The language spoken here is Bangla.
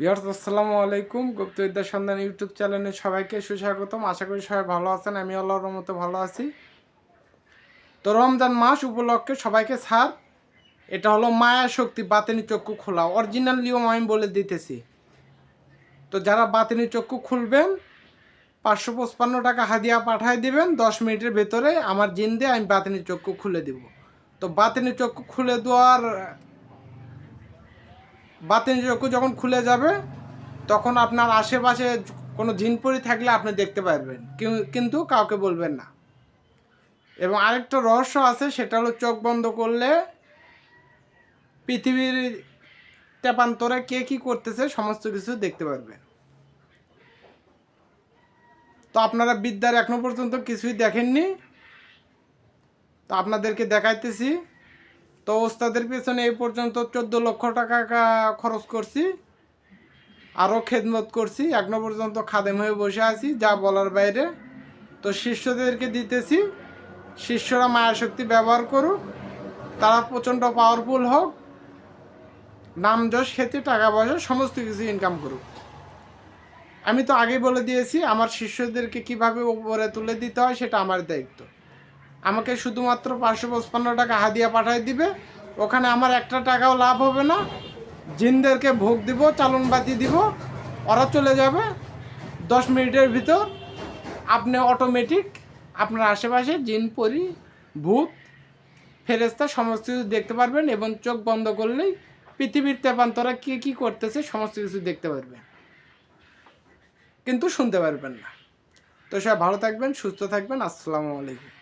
বিহার আসসালামু আলাইকুম। গুপ্তবিদ্যা সন্ধান ইউটিউব চ্যানেলে সবাইকে সুস্বাগতম। আশা করি সবাই ভালো আছেন, আমি আল্লাহর মতো ভালো আছি। তো রমজান মাস উপলক্ষে সবাইকে ছাড় এটা হলো মায়া শক্তি, বাতিনি চক্ষু খোলা। অরিজিনাল নিয়ম আমি বলে দিতেছি। তো যারা বাতিনি চক্ষু খুলবেন, পাঁচশো পঁচপান্ন টাকা হাদিয়া পাঠায় দিবেন, দশ মিনিটের ভেতরে আমার জিন দিয়ে আমি বাতিনি চক্ষু খুলে দিব। তো বাতিনি চক্ষু খুলে দেওয়ার বাতিনি চক্ষু যখন খুলে যাবে, তখন আপনার আশেপাশে কোনো জিনপরি থাকলে আপনি দেখতে পারবেন। কিন্তু কাউকে বলবেন না। এবং আরেকটা রহস্য আছে, সেটা হলো চোখ বন্ধ করলে পৃথিবীর তেপান্তরে কে কী করতেছে, সমস্ত কিছু দেখতে পারবেন। তো আপনারা বিদ্যার এখনও পর্যন্ত কিছুই দেখেননি। তো আপনাদেরকে দেখাইতেছি। তো ওস্তাদের পেছনে এই পর্যন্ত চোদ্দ লক্ষ টাকা খরচ করছি আরও খেদমত করছি এখনও পর্যন্ত খাদেম হয়ে বসে আছি, যা বলার বাইরে। তো শিষ্যদেরকে দিতেছি, শিষ্যরা মায়া শক্তি ব্যবহার করুক, তারা প্রচণ্ড পাওয়ারফুল হোক, নাম যশ, খেতে, টাকা পয়সা, সমস্ত কিছু ইনকাম করুক। আমি তো আগেই বলে দিয়েছি, আমার শিষ্যদেরকে কীভাবে উপরে তুলে দিতে হয়, সেটা আমার দায়িত্ব। আমাকে শুধুমাত্র পাঁচশো পঁচপান্ন টাকা হাদিয়া পাঠাই দিবে। ওখানে আমার একটা টাকাও লাভ হবে না। জিনদেরকে ভোগ দিব, চালনবাতি দিব, ওরা চলে যাবে। দশ মিনিটের ভিতর আপনি অটোমেটিক আপনার আশেপাশে জিন, পরি, ভূত ফেরেস্তা সমস্ত কিছু দেখতে পারবেন এবং চোখ বন্ধ করলেই পৃথিবীর তেপান্তরা কী কী করতেছে সমস্ত কিছু দেখতে পারবেন। কিন্তু শুনতে পারবেন না। তো সবাই ভালো থাকবেন, সুস্থ থাকবেন। আসসালামু আলাইকুম।